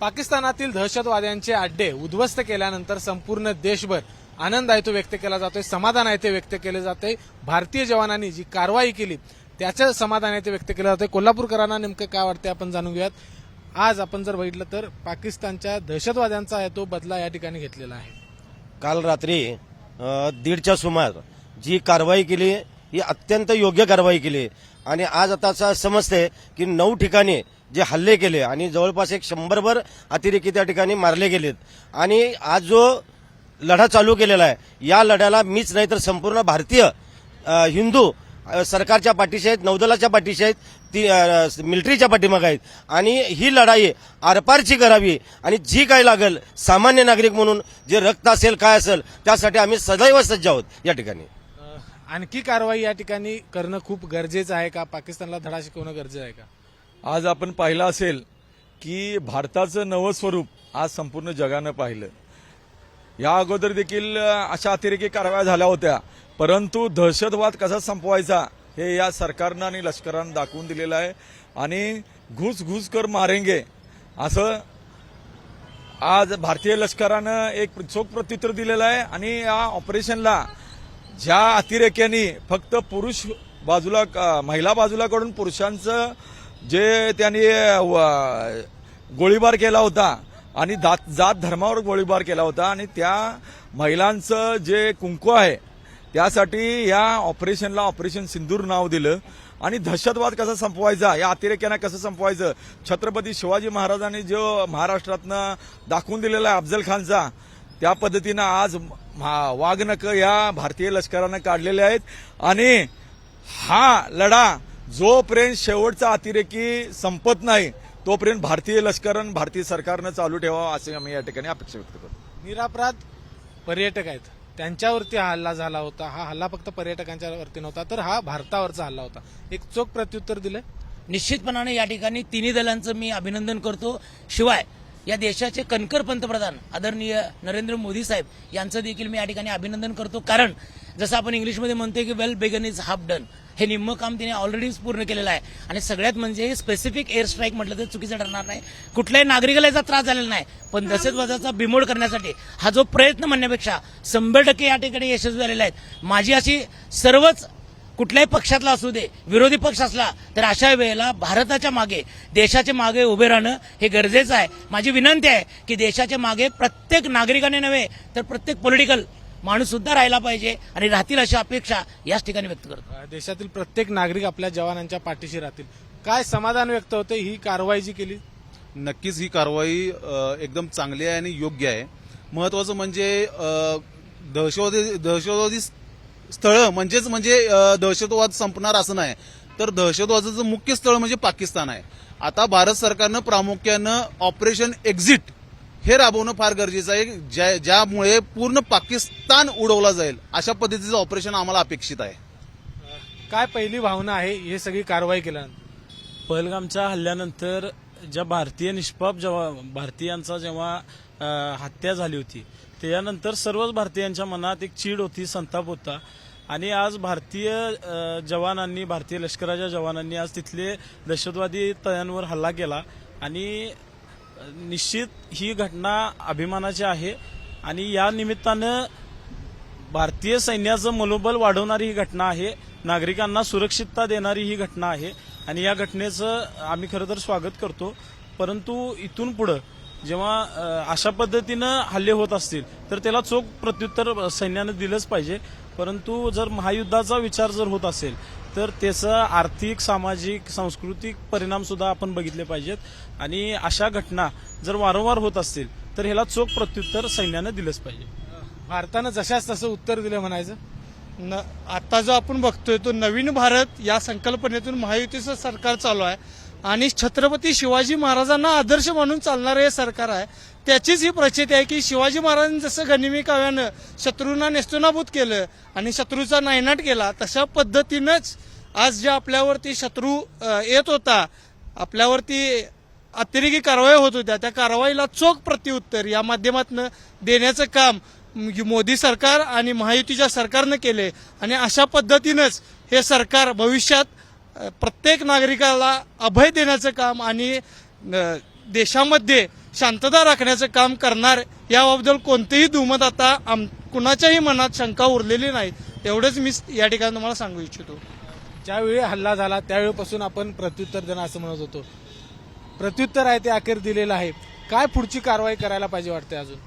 पाकिस्तानातील दहशतवाद्यांचे अड्डे उद्ध्वस्त केल्यानंतर संपूर्ण देशभर आनंद आहे तो व्यक्त केला जातोय समाधान आहे ते व्यक्त केले जाते. भारतीय जवानांनी जी कारवाई केली त्याचं समाधान आहे ते व्यक्त केलं जातंय. कोल्हापूरकरांना नेमकं काय वाटते आपण जाणून घेऊयात. आज आपण जर बघितलं तर पाकिस्तानच्या दहशतवाद्यांचा आहे तो बदला या ठिकाणी घेतलेला आहे. काल रात्री दीडच्या सुमार जी कारवाई केली ही अत्यंत योग्य कारवाई केली. आणि आज आता असं समजते की नऊ ठिकाणी जे हल्ले केले आणि जवळपास एक शंभरभर अतिरेकी त्या ठिकाणी मारले गेलेत. आणि आज जो लढा चालू केलेला आहे या लढ्याला मीच नाही तर संपूर्ण भारतीय हिंदू सरकारच्या पाठीशी आहेत नौदलाच्या पाठीशी आहेत ती मिलिटरीच्या पाठीमाग आहेत. आणि ही लढाई आरपारची करावी आणि जी काय लागेल सामान्य नागरिक म्हणून जे रक्त असेल काय असेल त्यासाठी आम्ही सदैव सज्ज आहोत या ठिकाणी. आणखी कारवाई या ठिकाणी करणं खूप गरजेचं आहे का? पाकिस्तानला धडा शिकवणं गरजेचं आहे का? आज आपण पाहिलं असेल की भारताचं नवं स्वरूप आज संपूर्ण जगानं पाहिलं. या अगोदर देखील अशा अतिरेकी कारवाया झाल्या होत्या. परंतु दहशतवाद कसा संपवायचा हे या सरकारनं आणि लष्करानं दाखवून दिलेलं आहे. आणि घुस घुस कर मारेंगे असं आज भारतीय लष्करानं एक चोख प्रत्युत्तर दिलेलं आहे. आणि या ऑपरेशनला ज्या अतिरेक्यांनी फक्त पुरुष बाजूला महिला बाजूलाकडून पुरुषांचं जे त्यांनी गोळीबार केला होता आणि दात जात धर्मावर गोळीबार केला होता आणि त्या महिलांचं जे कुंकू आहे त्यासाठी या ऑपरेशनला ऑपरेशन सिंदूर नाव दिलं. आणि दहशतवाद कसा संपवायचा या अतिरेक्यांना कसं संपवायचं? छत्रपती शिवाजी महाराजांनी जो महाराष्ट्रातनं दाखवून दिलेला आहे अफजल खानचा त्या पद्धतीनं आज महा- या भारतीय लष्करानं काढलेले आहेत. आणि हा लढा जोपर्यंत शेवटचा अतिरेकी संपत नाही तोपर्यंत भारतीय लष्करन भारतीय सरकारनं चालू ठेवावं असे आम्ही या ठिकाणी अपेक्षा व्यक्त करतो. निरापराध पर्यटक आहेत. त्यांच्यावरती हा हल्ला झाला होता. हा हल्ला फक्त पर्यटकांच्या वरती नव्हता तर हा भारतावरचा हल्ला होता. एक चोख प्रत्युत्तर दिलं निश्चितपणाने या ठिकाणी तिन्ही दलांचं मी अभिनंदन करतो. शिवाय या देशाचे कणकर पंतप्रधान आदरणीय नरेंद्र मोदी साहेब यांचं देखील मी या ठिकाणी अभिनंदन करतो. कारण जसं आपण इंग्लिशमध्ये म्हणतोय की well begun is half done हे निम्म काम तिने ऑलरेडीच पूर्ण केलेलं आहे. आणि सगळ्यात म्हणजे स्पेसिफिक एअर स्ट्राईक म्हटलं तर चुकीचं ठरणार नाही. कुठल्याही नागरिकाला याचा त्रास झालेला नाही. पण दहशतवादाचा बिमोड करण्यासाठी हा जो प्रयत्न म्हणण्यापेक्षा शंभर टक्के या ठिकाणी यशस्वी झालेले आहेत. माझी अशी सर्वच कुठल्याही पक्षातला असू दे विरोधी पक्ष असला तर अशा वेळेला भारताच्या मागे देशाच्या मागे उभे राहणं हे गरजेचं आहे. माझी विनंती आहे की देशाच्या मागे प्रत्येक नागरिकाने नव्हे तर प्रत्येक पॉलिटिकल माणूस सुद्धा राहायला पाहिजे आणि राहतील अशी अपेक्षा याच ठिकाणी व्यक्त करतो. देशातील प्रत्येक नागरिक आपल्या जवानांच्या पाठीशी राहतील. काय समाधान व्यक्त होते? ही कारवाई जी केली. नक्कीच ही कारवाई एकदम चांगली आहे आणि योग्य आहे. महत्वाचं म्हणजे दहशतवादी दहशतवादी स्थळं म्हणजेच म्हणजे दहशतवाद संपणार असं नाही. तर दहशतवादाचं मुख्य स्थळ म्हणजे पाकिस्तान आहे. आता भारत सरकारनं प्रामुख्यानं ऑपरेशन एक्झिट हे राबवणं फार गरजेचं आहे. ज्या ज्यामुळे पूर्ण पाकिस्तान उडवला जाईल अशा पद्धतीचं ऑपरेशन आम्हाला अपेक्षित आहे. काय पहिली भावना आहे हे सगळी कारवाई केल्यानंतर? पहलगामच्या हल्ल्यानंतर ज्या भारतीय निष्पाप जेव्हा भारतीयांचा जेव्हा हत्या झाली होती त्यानंतर सर्वच भारतीयांच्या मनात एक चीड होती संताप होता. आणि आज भारतीय जवानांनी भारतीय लष्कराच्या जवानांनी आज तिथले दहशतवादी तळ्यांवर हल्ला केला. आणि निश्चित ही घटना अभिमानाची आहे. आणि या निमित्तानं भारतीय सैन्याचं मनोबल वाढवणारी ही घटना आहे. नागरिकांना सुरक्षितता देणारी ही घटना आहे. आणि या घटनेचं आम्ही खरं तर स्वागत करतो. परंतु इथून पुढं जेव्हा अशा पद्धतीनं हल्ले होत असतील तर त्याला चोख प्रत्युत्तर सैन्यानं दिलंच पाहिजे. परंतु जर महायुद्धाचा विचार जर होत असेल तर त्याचा आर्थिक सामाजिक सांस्कृतिक परिणाम सुद्धा आपण बघितले पाहिजेत. आणि अशा घटना जर वारंवार होत असतील तर ह्याला चोख प्रत्युत्तर सैन्यानं दिलंच पाहिजे. भारतानं जशाच तसं उत्तर दिलं म्हणायचं? न आता जो आपण बघतोय तो नवीन भारत या संकल्पनेतून महायुतीचं सरकार चालू आहे. आणि छत्रपती शिवाजी महाराजांना आदर्श मानून चालणारं हे सरकार आहे. त्याचीच ही प्रचिती आहे की शिवाजी महाराजांनी जसं गनिमी काव्यानं शत्रूंना नेस्तुनाभूत केलं आणि शत्रूचा नायनाट केला तशा पद्धतीनंच आज ज्या आपल्यावरती शत्रू येत होता आपल्यावरती अतिरेकी कारवाई होत होत्या त्या कारवाईला चोख प्रत्युत्तर या माध्यमातून देण्याचं काम मोदी सरकार आणि महायुतीच्या सरकारनं केले आणि अशा पद्धतीनंच हे सरकार भविष्यात प्रत्येक नागरिकाला अभय देण्याचं काम आणि देशामध्ये शांतता राखण्याचं काम करणार याबद्दल कोणतेही दुमत आता आम कुणाच्याही मनात शंका उरलेली नाही एवढंच मी या ठिकाणी तुम्हाला सांगू इच्छितो. ज्यावेळी हल्ला झाला त्यावेळीपासून आपण प्रत्युत्तर देणं असं म्हणत होतो. प्रत्युत्तर आहे ते अखेर दिलेलं आहे. काय पुढची कारवाई करायला पाहिजे वाटते अजून?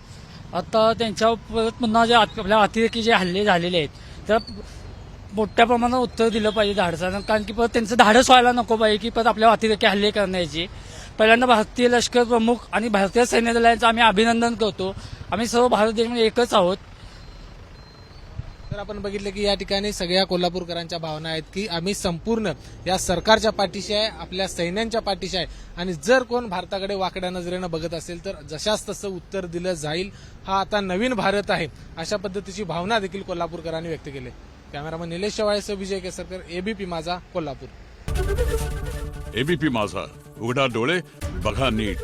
आता त्यांच्या परत पुन्हा जे आपल्या अतिरेकी जे हल्ले झालेले आहेत तर मोठ्या प्रमाणात उत्तर दिलं पाहिजे धाडसानं. कारण की परत त्यांचं धाडस व्हायला नको पाहिजे की परत आपल्या अतिरेकी हल्ले करण्याची. पहिल्यांदा भारतीय लष्कर प्रमुख आणि भारतीय सैन्य दलांचं आम्ही अभिनंदन करतो. आम्ही सर्व भारत देशामध्ये एकच आहोत. तर आपण बघितलं की या ठिकाणी सगळ्या कोल्हापूरकरांच्या भावना आहेत की आम्ही संपूर्ण या सरकारच्या पाठीशी आहे आपल्या सैन्यांच्या पाठीशी आहे. आणि जर कोण भारताकडे वाकड्या नजरेनं बघत असेल तर जशास तसं उत्तर दिलं जाईल. हा आता नवीन भारत आहे अशा पद्धतीची भावना देखील कोल्हापूरकरांनी व्यक्त केली. कॅमेरामन निलेश शेवाळेसह विजय केसरकर एबीपी माझा कोल्हापूर. एबीपी माझा. उघडा डोळे बघा नीट.